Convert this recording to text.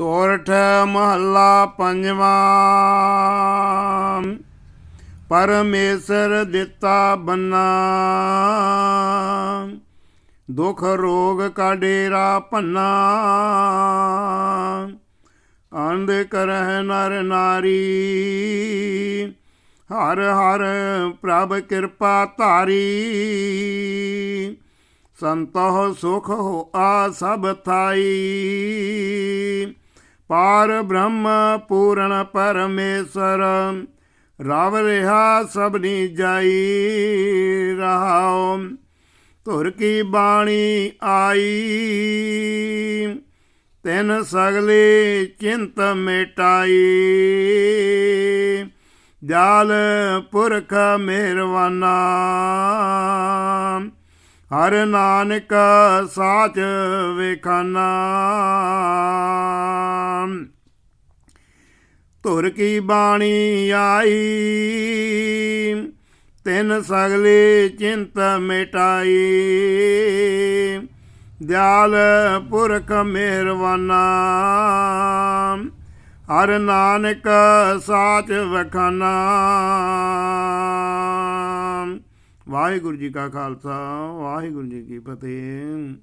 ਸੋਰਠ ਮਹੱਲਾ ਪੰਜਵਾਂ। ਪਰਮੇਸ਼ਰ ਦਿੱਤਾ ਬੰਨਾ। ਦੁਖ ਰੋਗ ਕਾ ਡੇਰਾ ਭੰਨਾ। ਅੰਧ ਕਰਹਿ ਨਰ ਨਾਰੀ। ਹਰ ਹਰ ਪ੍ਰਭ ਕਿਰਪਾ ਧਾਰੀ। ਸੰਤੋ ਸੁਖ ਹੋਆ ਸਭ ਥਾਈ। ਪਾਰ ਬ੍ਰਹਮ ਪੂਰਨ ਪਰਮੇਸ਼ਰ, ਰਵ ਰਿਹਾ ਸਭਨੀ ਜਾਈ ਰਹਾਉ, ਧੁਰ ਕੀ ਬਾਣੀ ਆਈ। ਤਿਨ ਸਗਲੇ ਚਿੰਤ ਮਿਟਾਈ। ਜਾਲ ਪੁਰਖ ਮਿਹਰਵਾਨਾ, ਹਰ ਨਾਨਕ ਸਾਚ ਵੇਖਾਨਾ। ਧੁਰ ਕੀ ਬਾਣੀ ਆਈ? ਤਿੰਨ ਸਗਲੇ ਚਿੰਤ ਮਿਟਾਈ। ਦਿਆਲ ਪੁਰਖ ਮਿਹਰਵਾਨਾ। ਹਰ ਨਾਨਕ ਸਾਚ ਵਖਾਨਾ। ਵਾਹਿਗੁਰੂ ਜੀ ਕਾ ਖਾਲਸਾ, ਵਾਹਿਗੁਰੂ ਜੀ ਕੀ ਫਤਿਹ।